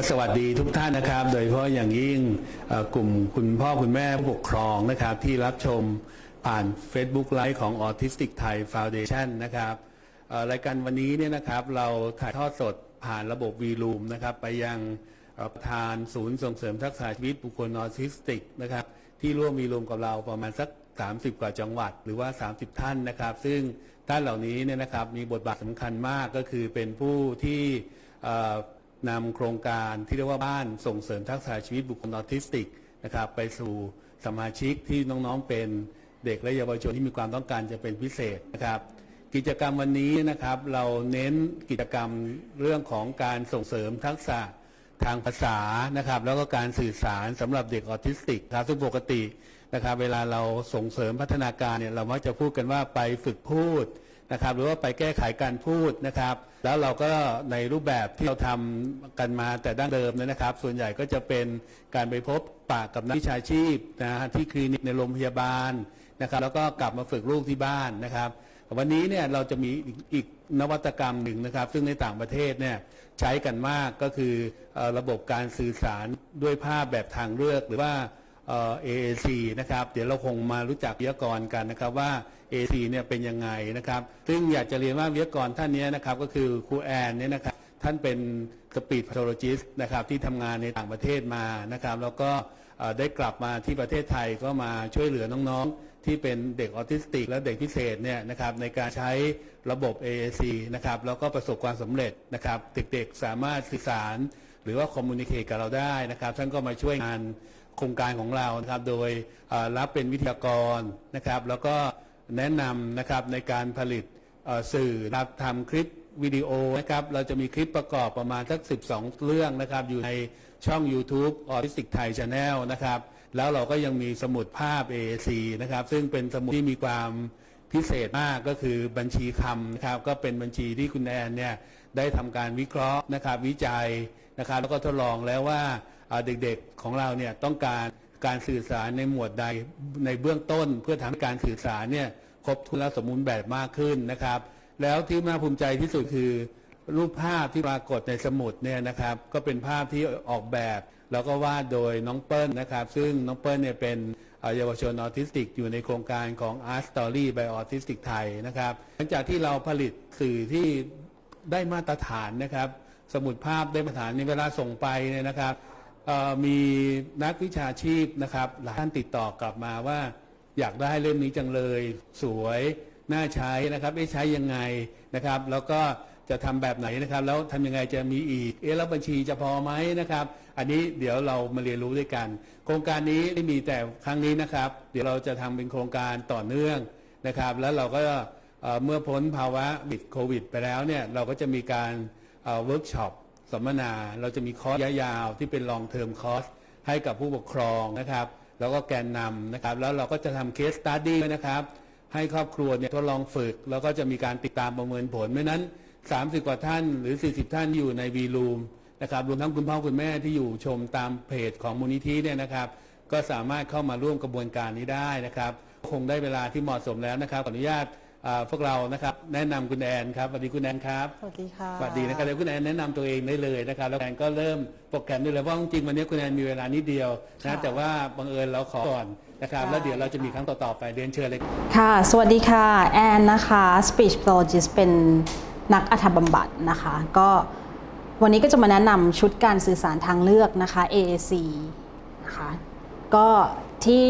ก็สวัสดีทุกท่านนะครับ โดยเฉพาะอย่างยิ่งกลุ่มคุณพ่อคุณแม่ผู้ปกครองนะครับ ที่รับชมผ่าน Facebook ไลฟ์ของ Autistic Thai Foundation นะครับรายการวันนี้เนี่ยนะครับเราถ่ายทอดสดผ่านระบบ v l o o m นะครับ ไปยังประธานศูนย์ส่งเสริมทักษะชีวิตบุคคลออทิสติกนะครับ ที่ร่วมมีรวมกับเราประมาณสัก 30 กว่าจังหวัด หรือว่า 30 ท่านนะครับ ซึ่งท่านเหล่านี้เนี่ยนะครับมีบทบาทสำคัญมากก็คือเป็นผู้ที่ นำโครงการที่เรียกว่าบ้านส่งเสริมทักษะชีวิตบุคคลออทิสติกนะครับไปสู่สมาชิกที่น้องๆเป็นเด็กและเยาวชนที่มีความต้องการจะเป็นพิเศษนะครับกิจกรรมวันนี้นะครับเราเน้นกิจกรรมเรื่องของการส่งเสริมทักษะทางภาษานะครับแล้วก็การสื่อสารสำหรับเด็กออทิสติกครับซึ่งปกตินะครับเวลาเราส่งเสริมพัฒนาการเนี่ยเรามักจะพูดกันว่าไปฝึกพูด นะครับหรือว่าไปแก้ไขการพูดนะครับ แล้วเราก็ในรูปแบบที่เราทำกันมาแต่ดั้งเดิมเนยนะครับ ส่วนใหญ่ก็จะเป็นการไปพบปะกับนักวิชาชีพนะฮะที่คลินิกในโรงพยาบาลนะครับแล้วก็กลับมาฝึกลูกที่บ้านนะครับวันนี้เนี่ยเราจะมีอีกอกนวัตกรรมหนึ่งนะครับ ซึ่งในต่างประเทศเนี่ยใช้กันมากก็คืออระบบการสื่อสารด้วยภาพแบบทางเลือกหรือว่า เอ่อ AAC นะครับ เดี๋ยวเราคงมารู้จักวิทยากรกันนะครับว่า AAC เนี่ยเป็นยังไงนะครับ ซึ่งอยากจะเรียนว่าวิทยากรท่านนี้นะครับก็คือครูแอนเนี่ยนะครับ ท่านเป็นสปีดพาโทโลจิสนะครับที่ทำงานในต่างประเทศมานะครับ แล้วก็เอ่อได้กลับมาที่ประเทศไทยก็มาช่วยเหลือน้องๆ ที่เป็นเด็กออทิสติก และเด็กพิเศษเนี่ยนะครับในการใช้ระบบ AAC นะครับแล้วก็ประสบความสำเร็จนะครับเด็กๆสามารถสื่อสาร หรือว่าคอมมูนิเค e กับเราได้นะครับ ท่านก็มาช่วยงาน โครงการของเรานะครับโดยรับเป็นวิทยากรนะครับ แล้วก็แนะนำนะครับในการผลิตสื่อรับทำคลิปวิดีโอนะครับเราจะมีคลิปประกอบประมาณสัก 12 เรื่องนะครับ อยู่ในช่อง YouTube Autistic Thai Channel นะครับ แล้วเราก็ยังมีสมุดภาพ AAC นะครับ ซึ่งเป็นสมุดที่มีความพิเศษมากก็คือบัญชีคำนะครับ ก็เป็นบัญชีที่คุณแอนเนี่ยได้ทำการวิเคราะห์นะครับ วิจัยนะครับ แล้วก็ทดลองแล้วว่า เด็กๆของเราเนี่ยต้องการการสื่อสารในหมวดใดในเบื้องต้น เพื่อทำให้การสื่อสารเนี่ยครบถ้วนและสมบูรณ์แบบมากขึ้นนะครับ แล้วที่น่าภูมิใจที่สุดคือ รูปภาพที่ปรากฏในสมุดเนี่ยนะครับ ก็เป็นภาพที่ออกแบบ แล้วก็วาดโดยน้องเปิ้ลนะครับ ซึ่งน้องเปิ้ลเนี่ยเป็นเยาวชนออทิสติก อยู่ในโครงการของ Art Story by Autistic Thai นะครับ หลังจากที่เราผลิตสื่อที่ได้มาตรฐานนะครับ สมุดภาพได้มาตรฐานในเวลาส่งไปเนี่ยนะครับ มีนักวิชาชีพนะครับหลายท่านติดต่อกลับมาว่า อยากได้เล่มนี้จังเลย สวยน่าใช้นะครับเอ๊ะใช้ยังไงนะครับ แล้วก็จะทำแบบไหนนะครับ แล้วทำยังไงจะมีอีก เอ๊ะแล้วบัญชีจะพอไหมนะครับ อันนี้เดี๋ยวเรามาเรียนรู้ด้วยกัน โครงการนี้ไม่มีแต่ครั้งนี้นะครับ เดี๋ยวเราจะทำเป็นโครงการต่อเนื่องนะครับ แล้วเราก็เมื่อพ้นภาวะบิดโควิด ไปแล้วเนี่ยเราก็จะมีการเวิร์กช็อป สัมมนาเราจะมีคอร์สระยะยาวที่เป็น long term course ให้กับผู้ปกครองนะครับ แล้วก็แกนนำนะครับ แล้วเราก็จะทำเคสสตัดดี้นะครับ ให้ครอบครัวเนี่ยทดลองฝึก แล้วก็จะมีการติดตามประเมินผลไม่นั้น 30 กว่าท่านหรือ 40 ท่านอยู่ในวีลูมนะครับรวมทั้งคุณพ่อคุณแม่ที่อยู่ชมตามเพจของมูลนิธิเนี่ยนะครับ ก็สามารถเข้ามาร่วมกระบวนการนี้ได้นะครับ คงได้เวลาที่เหมาะสมแล้วนะครับขออนุญาต พวกเรานะครับแนะนำคุณแอนครับสวัสดีคุณแอนครับสวัสดีค่ะสวัสดีนะครับเดี๋ยวคุณแอนแนะนำตัวเองได้เลยนะครับแล้วคุณแอนก็เริ่มโปรแกรมได้เลยเพราะจริงๆวันนี้คุณแอนมีเวลานิดเดียวนะค่ะแต่ว่าบังเอิญเราขอก่อนนะครับได้แล้วเดี๋ยวเราจะมีครั้งต่อๆไปเรียนเชิญเลยค่ะ สวัสดีค่ะแอนนะคะ speech pathologist เป็นนักอัธบำบัดนะคะ ก็วันนี้ก็จะมาแนะนำชุดการสื่อสารทางเลือกนะคะ AAC นะคะก็ที่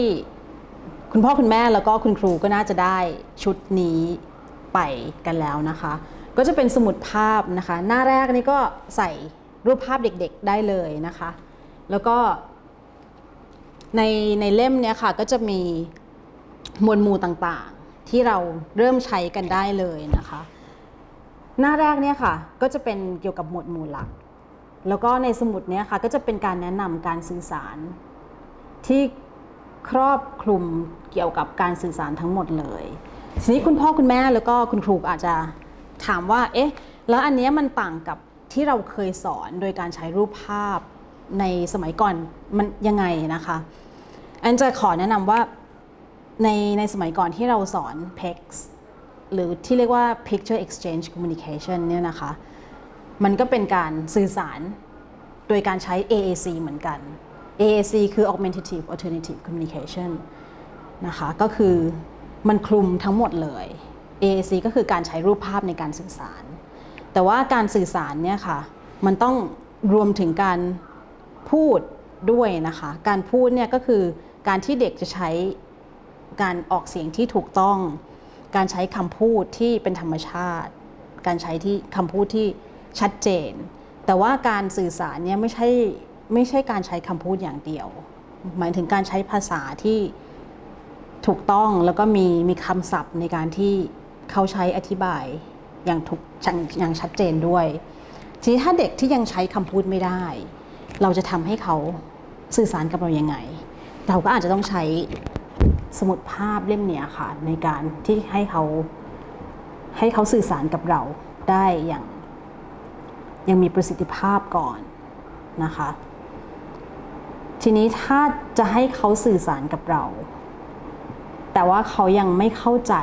คุณพ่อคุณแม่แล้วก็คุณครูก็น่าจะได้ชุดนี้ไปกันแล้วนะคะ ก็จะเป็นสมุดภาพนะคะ หน้าแรกนี่ก็ใส่รูปภาพเด็กๆได้เลยนะคะ แล้วก็ในในเล่มเนี้ยค่ะก็จะมีมวดหมู่ต่างๆ ที่เราเริ่มใช้กันได้เลยนะคะ หน้าแรกเนี่ยค่ะก็จะเป็นเกี่ยวกับหมวดหมู่หลัก แล้วก็ในสมุดเนี้ยค่ะก็จะเป็นการแนะนำการสื่อสารที่ ครอบคลุมเกี่ยวกับการสื่อสารทั้งหมดเลยทีนี้คุณพ่อคุณแม่แล้วก็คุณครูอาจจะถามว่าเอ๊ะแล้วอันนี้มันต่างกับที่เราเคยสอนโดยการใช้รูปภาพในสมัยก่อนมันยังไงนะคะ อันจะขอแนะนำว่าในในสมัยก่อนที่เราสอน PEX หรือที่เรียกว่า picture exchange communication เนี่ยนะคะ มันก็เป็นการสื่อสารโดยการใช้ AAC เหมือนกัน AAC คือ augmentative alternative communication นะคะก็คือมันคลุมทั้งหมดเลย AAC ก็คือการใช้รูปภาพในการสื่อสาร แต่ว่าการสื่อสารเนี่ยค่ะมันต้องรวมถึงการพูดด้วยนะคะ การพูดเนี่ยก็คือการที่เด็กจะใช้การออกเสียงที่ถูกต้อง การใช้คำพูดที่เป็นธรรมชาติ การใช้ที่คำพูดที่ชัดเจน แต่ว่าการสื่อสารเนี่ยไม่ใช่ ไม่ใช่การใช้คำพูดอย่างเดียว หมายถึงการใช้ภาษาที่ถูกต้องแล้วก็มีมีคำศัพท์ในการที่เขาใช้อธิบายอย่างถูกอย่างชัดเจนด้วย ทีนี้ถ้าเด็กที่ยังใช้คำพูดไม่ได้ เราจะทำให้เขาสื่อสารกับเรายังไง เราก็อาจจะต้องใช้สมุดภาพเล่มเนี้ยค่ะ ในการที่ให้เขาให้เขาสื่อสารกับเราได้อย่างยังมีประสิทธิภาพก่อนนะคะ ทีนี้ถ้าจะให้เขาสื่อสารกับเรา แต่ว่าเขายังไม่เข้าใจ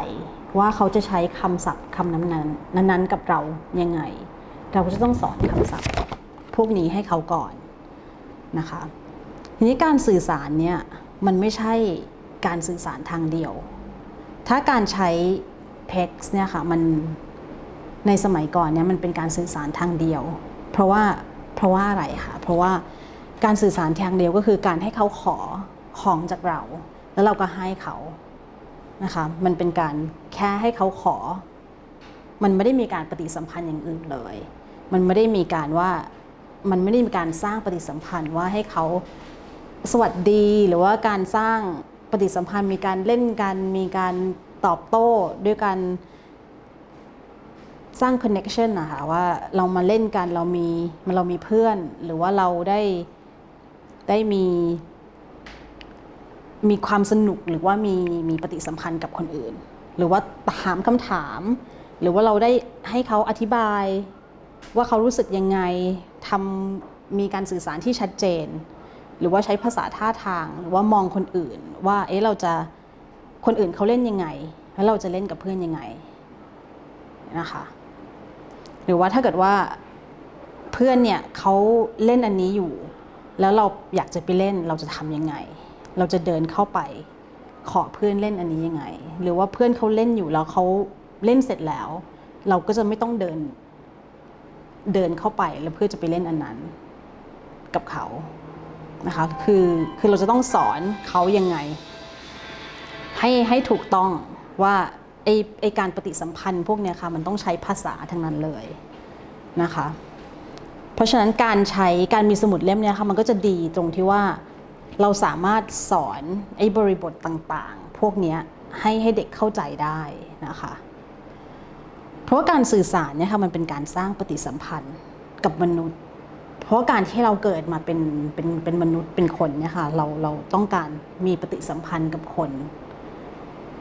ว่าเขาจะใช้คำศัพท์คำนั้นนั้นนั้นๆกับเรายังไง เราก็จะต้องสอนคำศัพท์ พวกนี้ให้เขาก่อนนะคะ ทีนี้การสื่อสารเนี่ยมันไม่ใช่การสื่อสารทางเดียว ถ้าการใช้ PEX เนี่ยค่ะมันในสมัยก่อนเนี่ยมันเป็นการสื่อสารทางเดียว เพราะว่าเพราะว่าอะไรคะเพราะว่า การสื่อสารทางเดียวก็คือการให้เขาขอของจากเรา แล้วเราก็ให้เขานะคะมันเป็นการแค่ให้เขาขอ มันไม่ได้มีการปฏิสัมพันธ์อย่างอื่นเลย มันไม่ได้มีการว่ามันไม่ได้มีการสร้างปฏิสัมพันธ์ว่าให้เขาสวัสดีหรือว่าการสร้างปฏิสัมพันธ์มีการเล่นกันมีการตอบโต้ด้วยการสร้างคอนเน็ชันนะคะว่าเรามาเล่นกันเรามีเรามีเพื่อน หรือว่าเราได้ ได้มีมีความสนุกหรือว่ามีมีปฏิสัมพันธ์กับคนอื่น หรือว่าถามคำถาม หรือว่าเราได้ให้เขาอธิบาย ว่าเขารู้สึกยังไงทำมีการสื่อสารที่ชัดเจน หรือว่าใช้ภาษาท่าทาง หรือว่ามองคนอื่น ว่าเอ๊ะเราจะคนอื่นเขาเล่นยังไง แล้วเราจะเล่นกับเพื่อนยังไงนะคะหรือว่าถ้าเกิดว่าเพื่อนเนี่ยเขาเล่นอันนี้อยู่ แล้วเราอยากจะไปเล่นเราจะทำยังไง เราจะเดินเข้าไปขอเพื่อนเล่นอันนี้ยังไง หรือว่าเพื่อนเขาเล่นอยู่แล้วเขาเล่นเสร็จแล้ว เราก็จะไม่ต้องเดินเดินเข้าไปแล้วเพื่อจะไปเล่นอันนั้นกับเขานะคะคือคือเราจะต้องสอนเขายังไง ให้ให้ถูกต้องว่าไอไอการปฏิสัมพันธ์พวกเนี้ยค่ะมันต้องใช้ภาษาทั้งนั้นเลยนะคะ เพราะฉะนั้นการใช้การมีสมุดเล่มเนี้ยค่ะมันก็จะดีตรงที่ว่าเราสามารถสอนไอ้บริบทต่างๆ พวกนี้ให้ให้เด็กเข้าใจได้นะคะเพราะว่าการสื่อสารเนี่ยค่ะมันเป็นการสร้างปฏิสัมพันธ์กับมนุษย์ เพราะการที่เราเกิดมาเป็นเป็นเป็นมนุษย์เป็นคนเนี่ยค่ะเราเราต้องการมีปฏิสัมพันธ์กับคน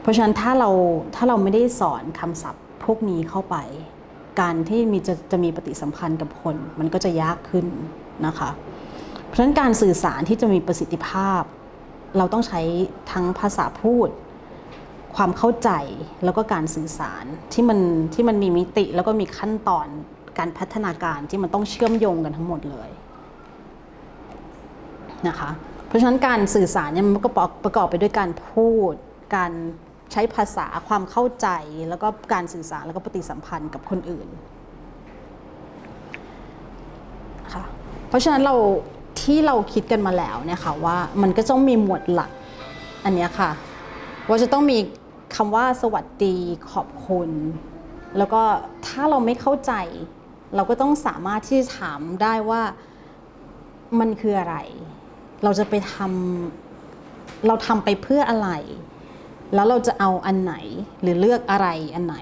เพราะฉะนั้นถ้าเราถ้าเราไม่ได้สอนคำศัพท์พวกนี้เข้าไป การที่มีจะจะมีปฏิสัมพันธ์กับคน มันก็จะยากขึ้นนะคะ เพราะฉะนั้นการสื่อสารที่จะมีประสิทธิภาพ เราต้องใช้ทั้งภาษาพูด ความเข้าใจแล้วก็การสื่อสารที่มันที่มันมีมิติแล้วก็มีขั้นตอนการพัฒนาการที่มันต้องเชื่อมโยงกันทั้งหมดเลยนะคะ เพราะฉะนั้นการสื่อสารเนี่ยมันก็ประกอบไปด้วยการพูดการ ใช้ภาษาความเข้าใจแล้วก็การสื่อสารแล้วก็ปฏิสัมพันธ์กับคนอื่นค่ะเพราะฉะนั้นเราที่เราคิดกันมาแล้วเนี่ยค่ะว่ามันก็ต้องมีหมวดหลักอันนี้ค่ะ ว่าจะต้องมีคำว่าสวัสดีขอบคุณ แล้วก็ถ้าเราไม่เข้าใจ เราก็ต้องสามารถที่จะถามได้ว่ามันคืออะไร เราจะไปทำเราทำไปเพื่ออะไร แล้วเราจะเอาอันไหนหรือเลือกอะไรอันไหน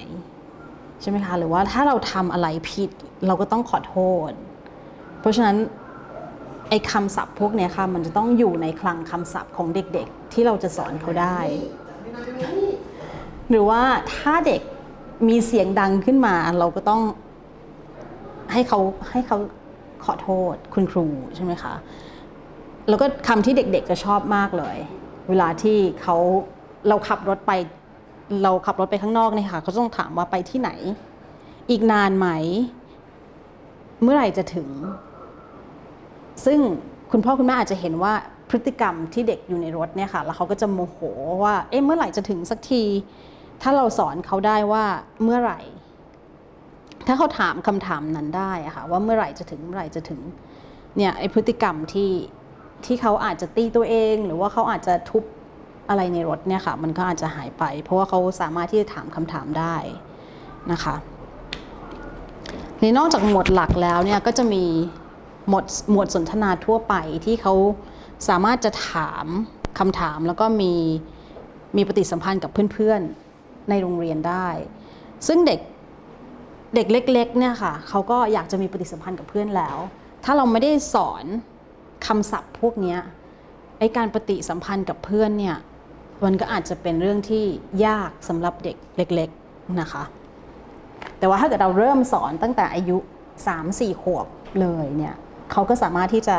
ใช่ไหมคะ หรือว่าถ้าเราทำอะไรผิดเราก็ต้องขอโทษ เพราะฉะนั้นไอ้คำศัพท์พวกเนี้ยค่ะมันจะต้องอยู่ในคลังคำศัพท์ของเด็กๆ ที่เราจะสอนเขาได้ หรือว่าถ้าเด็กมีเสียงดังขึ้นมาเราก็ต้องให้เขาให้เขาขอโทษคุณครูใช่ไหมคะ แล้วก็คำที่เด็กๆจะชอบมากเลย เวลาที่เขา เราขับรถไป เราขับรถไปข้างนอกเนี่ยค่ะเขาต้องถามว่าไปที่ไหน อีกนานไหม เมื่อไหร่จะถึง ซึ่งคุณพ่อคุณแม่อาจจะเห็นว่าพฤติกรรมที่เด็กอยู่ในรถเนี่ยค่ะ แล้วเขาก็จะโมโหว่า เอ๊ะเมื่อไหร่จะถึงสักที ถ้าเราสอนเขาได้ว่าเมื่อไหร่ ถ้าเขาถามคำถามนั้นได้อะค่ะว่าเมื่อไหร่จะถึงเมื่อไหร่จะถึง เนี่ยไอพฤติกรรมที่ที่เขาอาจจะตีตัวเอง หรือว่าเขาอาจจะทุบ อะไรในรถเนี่ยค่ะ มันก็อาจจะหายไป เพราะว่าเขาสามารถที่จะถามคำถามได้นะคะในนอกจากหมวดหลักแล้วเนี่ยก็จะมีหมวดหมวดสนทนาทั่วไปที่เขาสามารถจะถามคำถามแล้วก็มีมีปฏิสัมพันธ์กับเพื่อนๆในโรงเรียนได้ ซึ่งเด็กเด็กเล็กๆเนี่ยค่ะเขาก็อยากจะมีปฏิสัมพันธ์กับเพื่อนแล้ว ถ้าเราไม่ได้สอนคำศัพท์พวกนี้ไอการปฏิสัมพันธ์กับเพื่อนเนี่ย มันก็อาจจะเป็นเรื่องที่ยากสำหรับเด็กเล็กๆนะคะ แต่ว่าถ้าเกิดเราเริ่มสอนตั้งแต่อายุ 3-4 ขวบเลยเนี่ยเขาก็สามารถที่จะ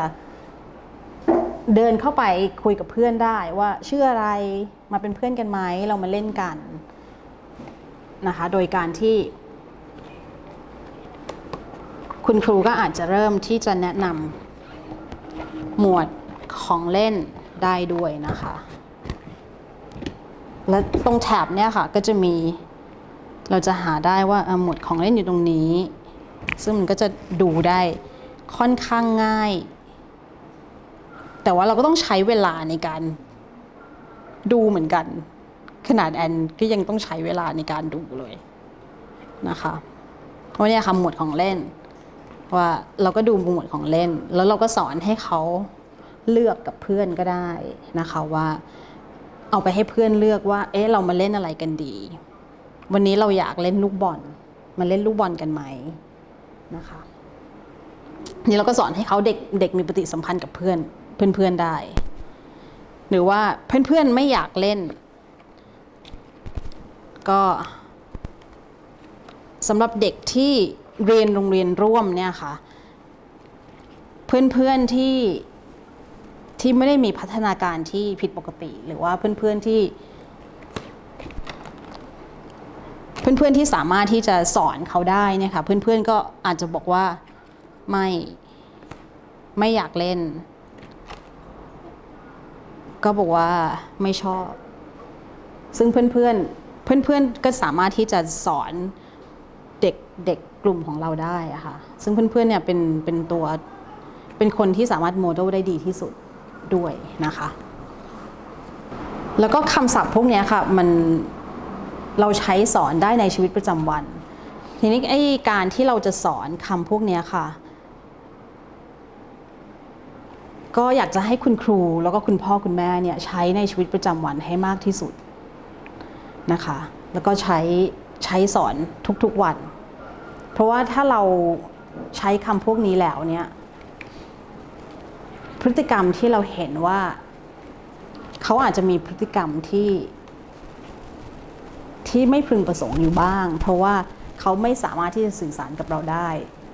เดินเข้าไปคุยกับเพื่อนได้ว่าชื่ออะไรมาเป็นเพื่อนกันไหมเรามาเล่นกันนะคะ โดยการที่ คุณครูก็อาจจะเริ่มที่จะแนะนำหมวดของเล่นได้ด้วยนะคะ และตรงแถบเนี่ยค่ะก็จะมีเราจะหาได้ว่าหมวดของเล่นอยู่ตรงนี้ ซึ่งมันก็จะดูได้ค่อนข้างง่าย แต่ว่าเราก็ต้องใช้เวลาในการดูเหมือนกัน ขนาดแอนก็ยังต้องใช้เวลาในการดูเลยนะคะเพราะเนี่ยค่ะหมวดของเล่น ว่าเราก็ดูหมวดของเล่น แล้วเราก็สอนให้เขาเลือกกับเพื่อนก็ได้นะคะว่า เอาไปให้เพื่อนเลือกว่า เอ๊ะเรามาเล่นอะไรกันดี วันนี้เราอยากเล่นลูกบอลมาเล่นลูกบอลกันไหมนะคะนี่เราก็สอนให้เขาเด็กเด็กมีปฏิสัมพันธ์กับเพื่อนเพื่อนๆได้ หรือว่าเพื่อนๆไม่อยากเล่น ก็สำหรับเด็กที่เรียนโรงเรียนร่วมเนี่ยค่ะ เพื่อนๆที่ ที่ไม่ได้มีพัฒนาการที่ผิดปกติ หรือว่าเพื่อนๆที่ เพื่อนๆที่สามารถที่จะสอนเขาได้นี่ค่ะเพื่อนๆก็อาจจะบอกว่าไม่ไม่อยากเล่น ก็บอกว่าไม่ชอบ ซึ่งเพื่อนๆเพื่อนๆก็สามารถที่จะสอนเด็กเด็กกลุ่มของเราได้อะค่ะซึ่งเพื่อนๆเนี่ยเป็นเป็นตัวเป็นคนที่สามารถโมเดลได้ดีที่สุด ด้วยนะคะ แล้วก็คำศัพท์พวกนี้ค่ะมันเราใช้สอนได้ในชีวิตประจำวัน ทีนี้ไอ้การที่เราจะสอนคำพวกนี้ค่ะ ก็อยากจะให้คุณครูแล้วก็คุณพ่อคุณแม่เนี่ยใช้ในชีวิตประจำวันให้มากที่สุดนะคะ แล้วก็ใช้ใช้สอนทุกๆวัน เพราะว่าถ้าเราใช้คำพวกนี้แล้วเนี่ย พฤติกรรมที่เราเห็นว่า เขาอาจจะมีพฤติกรรมที่ ที่ไม่พึงประสงค์อยู่บ้าง เพราะว่าเขาไม่สามารถที่จะสื่อสารกับเราได้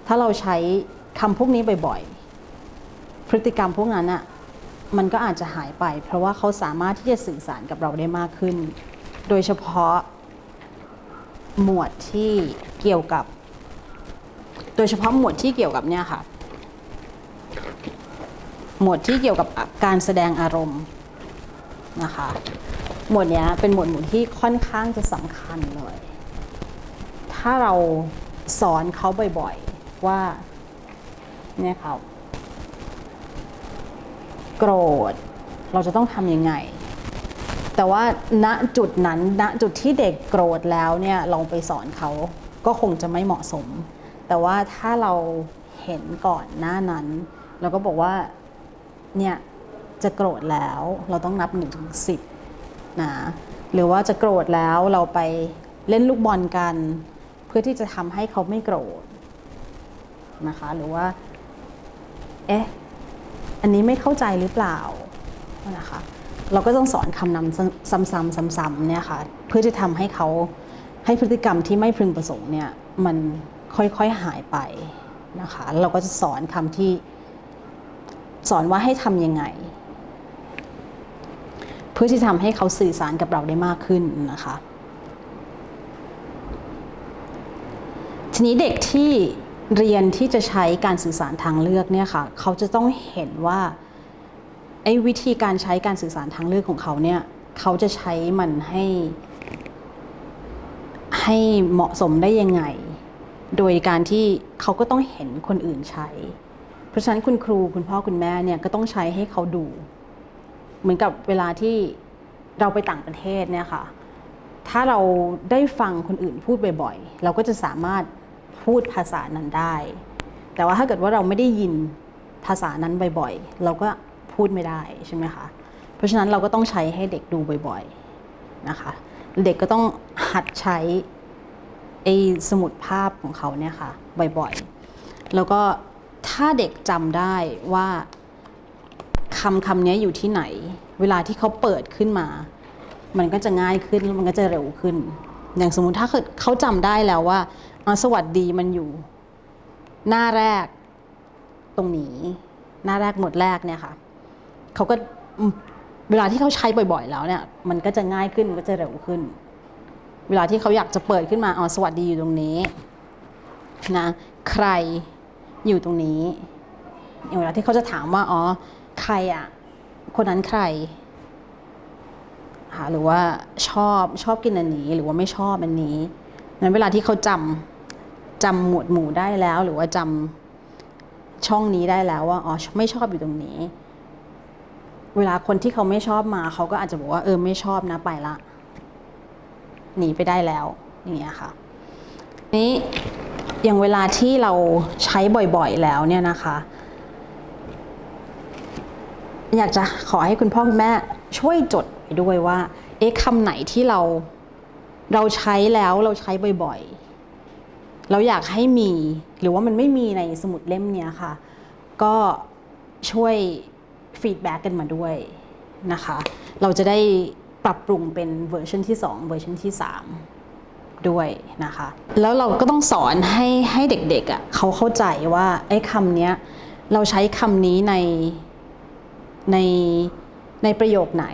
ถ้าเราใช้คำพวกนี้บ่อยๆ พฤติกรรมพวกนั้นอะมันก็อาจจะหายไป เพราะว่าเขาสามารถที่จะสื่อสารกับเราได้มากขึ้น โดยเฉพาะหมวดที่เกี่ยวกับ โดยเฉพาะหมวดที่เกี่ยวกับเนี่ยค่ะ หมวดที่เกี่ยวกับการแสดงอารมณ์นะคะ หมวดนี้เป็นหมวดหมู่ที่ค่อนข้างจะสำคัญเลย ถ้าเราสอนเขาบ่อยๆว่าเนี่ยค่ะโกรธเราจะต้องทำยังไง แต่ว่าณจุดนั้นณจุดที่เด็กโกรธแล้วเนี่ยเราไปสอนเขาก็คงจะไม่เหมาะสม แต่ว่าถ้าเราเห็นก่อนหน้านั้น เราก็บอกว่า เนี่ยจะโกรธแล้วเราต้องนับ1นถึงสินะหรือว่าจะโกรธแล้วเราไปเล่นลูกบอลกัน เพื่อที่จะทำให้เขาไม่โกรธนะคะหรือว่าเอ๊ะอันนี้ไม่เข้าใจหรือเปล่านะคะเราก็ต้องสอนคำนำซ้ำๆซ้ำๆเนี่ยค่ะเพื่อจะทำให้เขาให้พฤติกรรมที่ไม่พึงประสงค์เนี่ยมันค่อยๆหายไปนะคะเราก็จะสอนคำที่ สอนว่าให้ทำยังไง เพื่อที่ทำให้เขาสื่อสารกับเราได้มากขึ้นนะคะ ทีนี้เด็กที่เรียนที่จะใช้การสื่อสารทางเลือกเนี่ยค่ะ เขาจะต้องเห็นว่าไอ้วิธีการใช้การสื่อสารทางเลือกของเขาเนี่ย เขาจะใช้มันให้ ให้เหมาะสมได้ยังไง โดยการที่เขาก็ต้องเห็นคนอื่นใช้ เพราะฉะนั้นคุณครูคุณพ่อคุณแม่เนี่ยก็ต้องใช้ให้เขาดู เหมือนกับเวลาที่เราไปต่างประเทศเนี่ยค่ะ ถ้าเราได้ฟังคนอื่นพูดบ่อยๆ เราก็จะสามารถพูดภาษานั้นได้ แต่ว่าถ้าเกิดว่าเราไม่ได้ยินภาษานั้นบ่อยๆ เราก็พูดไม่ได้ใช่ไหมคะ เพราะฉะนั้นเราก็ต้องใช้ให้เด็กดูบ่อยๆนะคะ เด็กก็ต้องหัดใช้ไอ้สมุดภาพของเขาเนี่ยค่ะบ่อยๆ แล้วก็ ถ้าเด็กจำได้ว่าคำคำนี้อยู่ที่ไหน เวลาที่เขาเปิดขึ้นมา มันก็จะง่ายขึ้นมันก็จะเร็วขึ้น อย่างสมมุติถ้าเขาจำได้แล้วว่าอ๋อสวัสดีมันอยู่ หน้าแรกตรงนี้ หน้าแรกหมดแรกเนี่ยค่ะเขาก็เวลาที่เขาใช้บ่อยๆ แล้วเนี่ย มันก็จะง่ายขึ้นมันก็จะเร็วขึ้น เวลาที่เขาอยากจะเปิดขึ้นมาอ๋อสวัสดีอยู่ตรงนี้นะ ใคร อยู่ตรงนี้อย่างเวลาที่เขาจะถามว่าอ๋อใครอะคนนั้นใครค่ะหรือว่าชอบชอบกินอันนี้ หรือว่าไม่ชอบอันนี้นั้นเวลาที่เขาจำจำหมวดหมู่ได้แล้ว หรือว่าจำช่องนี้ได้แล้วว่าอ๋อไม่ชอบอยู่ตรงนี้ เวลาคนที่เขาไม่ชอบมาเขาก็อาจจะบอกว่าเออไม่ชอบนะไปละหนีไปได้แล้วอย่างเงี้ยค่ะนี้ อย่างเวลาที่เราใช้บ่อยๆแล้วเนี่ยนะคะ อยากจะขอให้คุณพ่อคุณแม่ช่วยจดไว้ด้วยว่า เอ๊ะคำไหนที่เราเราใช้แล้วเราใช้บ่อยๆ เราอยากให้มีหรือว่ามันไม่มีในสมุดเล่มเนี้ยค่ะ ก็ช่วยฟีดแบ็กกันมาด้วยนะคะ เราจะได้ปรับปรุงเป็นเวอร์ชันที่ 2 เวอร์ชันที่ 3 ด้วยนะคะ แล้วเราก็ต้องสอนให้ให้เด็กๆอะ่ะเขาเข้าใจว่าไอ้คำเนี้ยเราใช้คำนี้ในในในประโยคไหน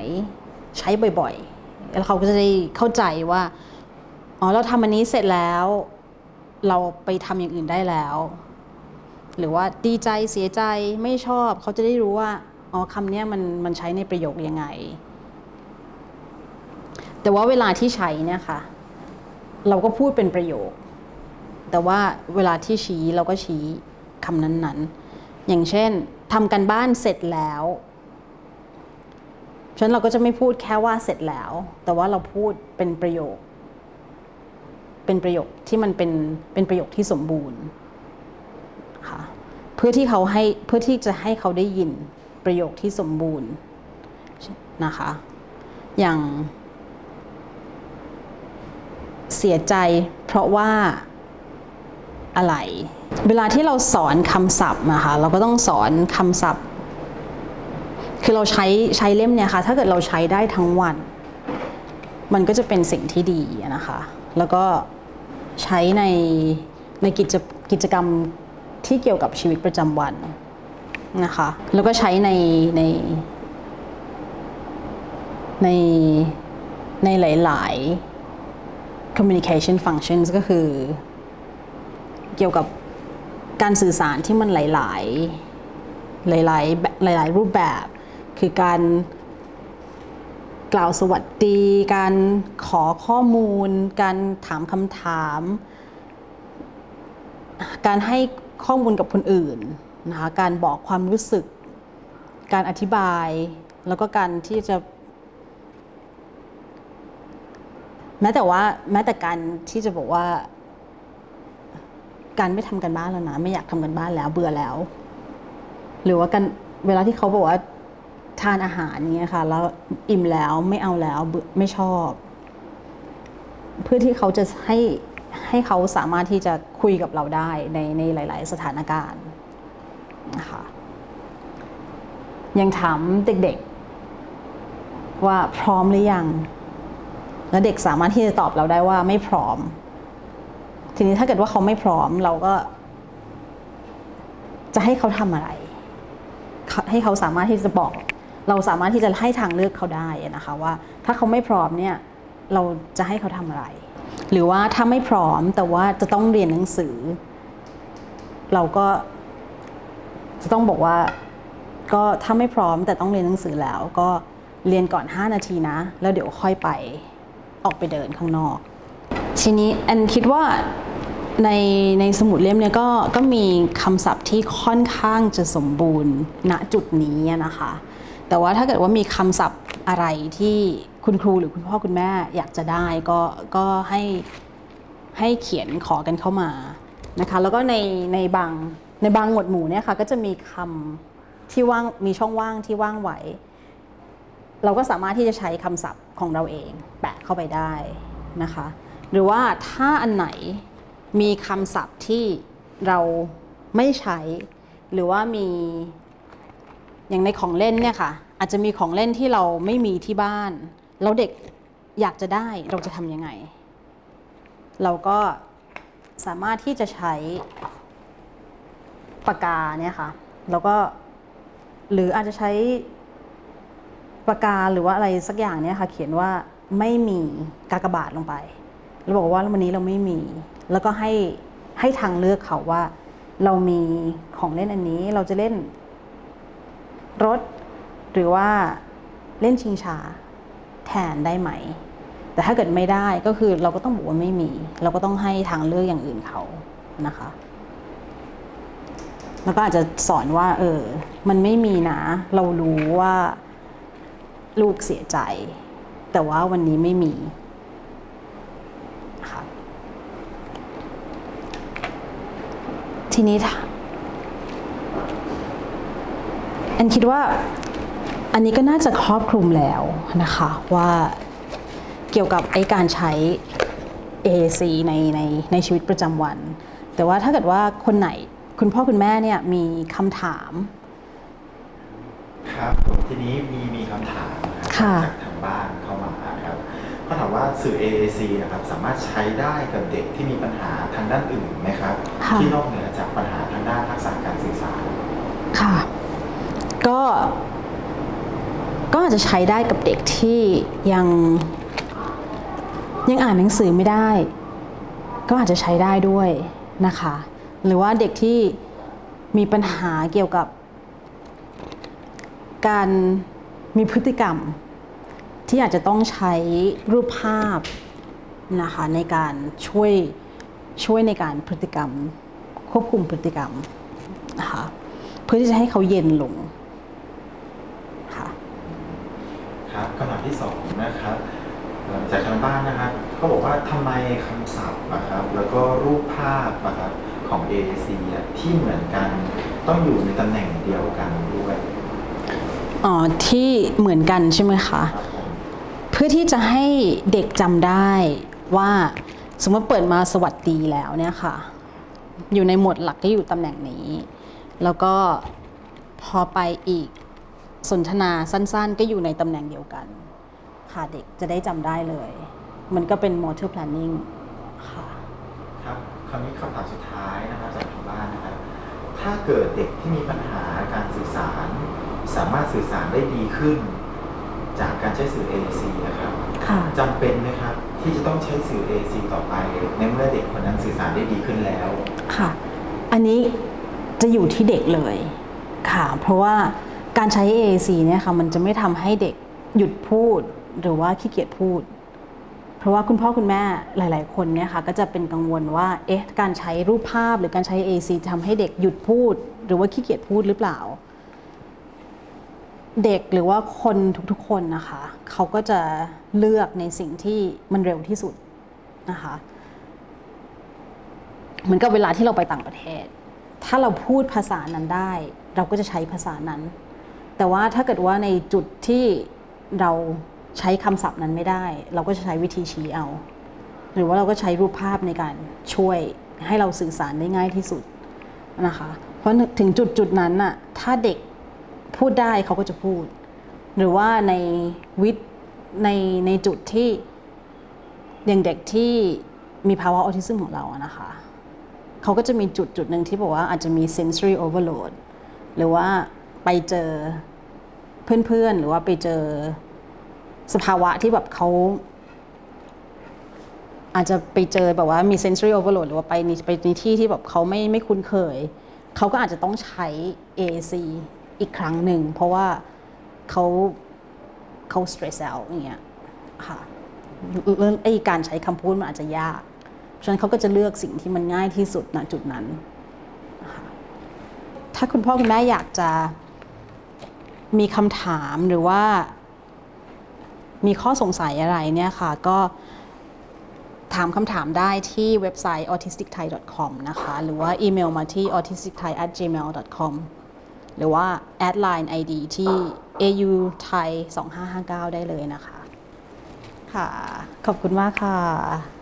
ใช้บ่อยๆ แล้วเขาก็จะได้เข้าใจว่าอ๋อเราทำอันนี้เสร็จแล้ว เราไปทำอย่างอื่นได้แล้ว หรือว่าดีใจเสียใจไม่ชอบ เขาจะได้รู้ว่าอ๋อคำเนี้ยมันมันใช้ในประโยคยังไง แต่ว่าเวลาที่ใช้เนี่ยค่ะ เราก็พูดเป็นประโยค แต่ว่าเวลาที่ชี้เราก็ชี้คำนั้นๆ อย่างเช่นทำกันบ้านเสร็จแล้วฉะนั้นเราก็จะไม่พูดแค่ว่าเสร็จแล้ว แต่ว่าเราพูดเป็นประโยค เป็นประโยคที่มันเป็นเป็นประโยคที่สมบูรณ์ค่ะเพื่อที่เขาให้เพื่อที่จะให้เขาได้ยินประโยคที่สมบูรณ์นะคะ อย่าง เสียใจ เพราะว่าอะไร เวลาที่เราสอนคำศัพท์นะคะเราก็ต้องสอนคำศัพท์ คือเราใช้ใช้เล่มเนี่ยค่ะถ้าเกิดเราใช้ได้ทั้งวัน มันก็จะเป็นสิ่งที่ดีนะคะ แล้วก็ใช้ในในกิจกิจกรรมที่เกี่ยวกับชีวิตประจำวันนะคะ แล้วก็ใช้ในในในในหลาย ๆ communication functions ก็คือ เกี่ยวกับการสื่อสารที่มันหลาย ๆ หลาย ๆ หลาย ๆ รูปแบบ คือการกล่าวสวัสดี การขอข้อมูล การถามคำถาม การให้ข้อมูลกับคนอื่นนะคะ การบอกความรู้สึก การอธิบาย แล้วก็การที่จะ แม้แต่ว่าแม้แต่การที่จะบอกว่า การไม่ทำกันบ้านแล้วนะไม่อยากทำกันบ้านแล้วเบื่อแล้ว หรือว่ากันเวลาที่เขาบอกว่าทานอาหารเงี้ยค่ะ แล้วอิ่มแล้วไม่เอาแล้วเบื่อไม่ชอบ เพื่อที่เขาจะให้ให้เขาสามารถที่จะคุยกับเราได้ในในหลาย ๆ สถานการณ์นะคะยังถามเด็ก ๆ ว่าพร้อมหรือยัง แล้วเด็กสามารถที่จะตอบเราได้ว่าไม่พร้อม ทีนี้ถ้าเกิดว่าเขาไม่พร้อมเราก็ จะให้เขาทำอะไร ให้เขาสามารถที่จะบอก เราสามารถที่จะให้ทางเลือกเขาได้นะคะว่า ถ้าเขาไม่พร้อมเนี่ย เราจะให้เขาทำอะไร หรือว่าถ้าไม่พร้อมแต่ว่าจะต้องเรียนหนังสือ เราก็ จะต้องบอกว่า ก็ถ้าไม่พร้อมแต่ต้องเรียนหนังสือแล้ว ก็เรียนก่อน 5 นาทีนะ แล้วเดี๋ยวค่อยไป ออกไปเดินข้างนอก ทีนี้แอนคิดว่าในในสมุดเล่มเนี่ยก็ก็มีคำศัพท์ที่ค่อนข้างจะสมบูรณ์ณจุดนี้นะคะ แต่ว่าถ้าเกิดว่ามีคำศัพท์อะไรที่คุณครูหรือคุณพ่อคุณแม่อยากจะได้ก็ก็ให้ให้เขียนขอกันเข้ามานะคะ แล้วก็ในในบางในบางหมวดหมู่เนี่ยค่ะก็จะมีคำที่ว่างมีช่องว่างที่ว่างไว้ เราก็สามารถที่จะใช้คำศัพท์ของเราเอง แปะเข้าไปได้นะคะ หรือว่าถ้าอันไหนมีคำศัพท์ที่เราไม่ใช้ หรือว่ามีอย่างในของเล่นเนี่ยค่ะ อาจจะมีของเล่นที่เราไม่มีที่บ้าน แล้วเด็กอยากจะได้เราจะทำยังไง เราก็สามารถที่จะใช้ปากกาเนี่ยค่ะ แล้วก็หรืออาจจะใช้ ปากกาหรือว่าอะไรสักอย่างเนี่ยค่ะเขียนว่าไม่มีกากบาทลงไปแล้วบอกว่าวันนี้เราไม่มี แล้วก็ให้ให้ทางเลือกเขาว่า เรามีของเล่นอันนี้เราจะเล่น รถ หรือว่าเล่นชิงชาแทนได้ไหม แต่ถ้าเกิดไม่ได้ก็คือเราก็ต้องบอกว่าไม่มี เราก็ต้องให้ทางเลือกอย่างอื่นเขานะคะ แล้วก็อาจจะสอนว่า เออ มันไม่มีนะ เรารู้ว่า ลูกเสียใจ แต่ว่าวันนี้ไม่มีค่ะทีนี้ถ้าแอนคิดว่าอันนี้ก็น่าจะครอบคลุมแล้วนะคะว่าเกี่ยวกับไอการใช้ AAC ในในในชีวิตประจำวัน แต่ว่าถ้าเกิดว่าคนไหนคุณพ่อคุณแม่เนี่ยมีคำถาม ครับผมทีนี้มี ครัค่ะ จากทางบ้านเข้ามาครับเขาถามว่าสื่อ AAC นะครับสามารถใช้ได้กับเด็กที่มีปัญหาทางด้านอื่นไหมครับ ค่ะ ที่นอกเหนือจากปัญหาทางด้านทักษะการสื่อสาร ค่ะ ก็ ก็อาจจะใช้ได้กับเด็กที่ยังยังอ่านหนังสือไม่ได้ ก็อาจจะใช้ได้ด้วยนะคะ หรือว่าเด็กที่มีปัญหาเกี่ยวกับ การมีพฤติกรรม ที่อาจจะต้องใช้รูปภาพนะคะในการช่วยช่วยในการพฤติกรรม ควบคุมพฤติกรรมนะคะเพื่อที่จะให้เขาเย็นลงค่ะครับคำถามที่สองนะครับเอ่อจากทางบ้านนะครับเขาบอกว่าทำไมคำศัพท์นะครับ แล้วก็รูปภาพนะครับของ AAC อะที่เหมือนกันต้องอยู่ในตำแหน่งเดียวกันด้วยอ๋อที่เหมือนกันใช่ไหมคะครับผมเพื่อที่จะให้เด็กจำได้ว่าสมมติเปิดมาสวัสดีแล้วเนี่ยค่ะ อยู่ในหมวดหลักที่อยู่ตำแหน่งนี้ แล้วก็พอไปอีกสนทนาสั้นๆ ก็อยู่ในตำแหน่งเดียวกัน ค่ะเด็กจะได้จำได้เลย มันก็เป็น motor planning ค่ะครับคราวนี้คำถามสุดท้ายนะครับจากทางบ้านนะครับถ้าเกิดเด็กที่มีปัญหาการสื่อสาร สามารถสื่อสารได้ดีขึ้น จากการใช้สื่อ AAC นะครับค่ะ จำเป็นนะครับที่จะต้องใช้สื่อ AAC ต่อไป ในเมื่อเด็กคนนั้นสื่อสารได้ดีขึ้นแล้ว ค่ะ อันนี้จะอยู่ที่เด็กเลยค่ะ เพราะว่าการใช้ AAC เนี่ยค่ะมันจะไม่ทำให้เด็กหยุดพูดหรือว่าขี้เกียจพูด เพราะว่าคุณพ่อคุณแม่หลาย ๆ คนเนี่ยค่ะก็จะเป็นกังวลว่าเอ๊ะการใช้รูปภาพหรือการใช้ AAC จะทำให้เด็กหยุดพูด หรือว่าขี้เกียจพูดหรือเปล่า เด็กหรือว่าคนทุกๆคนนะคะ เขาก็จะเลือกในสิ่งที่มันเร็วที่สุดนะคะเหมือนกับเวลาที่เราไปต่างประเทศ ถ้าเราพูดภาษานั้นได้ เราก็จะใช้ภาษานั้น แต่ว่าถ้าเกิดว่าในจุดที่เราใช้คำศัพท์นั้นไม่ได้ เราก็จะใช้วิธีชี้เอา หรือว่าเราก็ใช้รูปภาพในการช่วยให้เราสื่อสารได้ง่ายที่สุดนะคะ เพราะถึงจุดจุดนั้นน่ะถ้าเด็ก พูดได้เขาก็จะพูด หรือว่าในวิทย์ในในจุดที่อย่างเด็กที่มีภาวะออทิซึมของเราอะนะคะเขาก็จะมีจุดจุดหนึ่งที่บอกว่าอาจจะมี sensory overload หรือว่าไปเจอเพื่อนๆ หรือว่าไปเจอสภาวะที่แบบเขาอาจจะไปเจอแบบว่ามี sensory overload หรือว่าไปในไปในที่ที่แบบเขาไม่ไม่คุ้นเคย เขาก็อาจจะต้องใช้ AAC อีกครั้งหนึ่ง เพราะว่าเขาเขา stress out อย่างเงี้ยค่ะเรื่องไอ้การใช้คำพูดมันอาจจะยาก เพราะฉะนั้นเขาก็จะเลือกสิ่งที่มันง่ายที่สุดณจุดนั้น ถ้าคุณพ่อคุณแม่อยากจะมีคำถามหรือว่า มีข้อสงสัยอะไรเนี่ยค่ะ ก็ถามคำถามได้ที่เว็บไซต์ autisticthai.com นะคะ หรือว่าอีเมลมาที่ autisticthai@gmail.com หรือว่าแอดไลน์ ID ที่ au thai 2559 ได้เลยนะคะ ค่ะ ขอบคุณมากค่ะ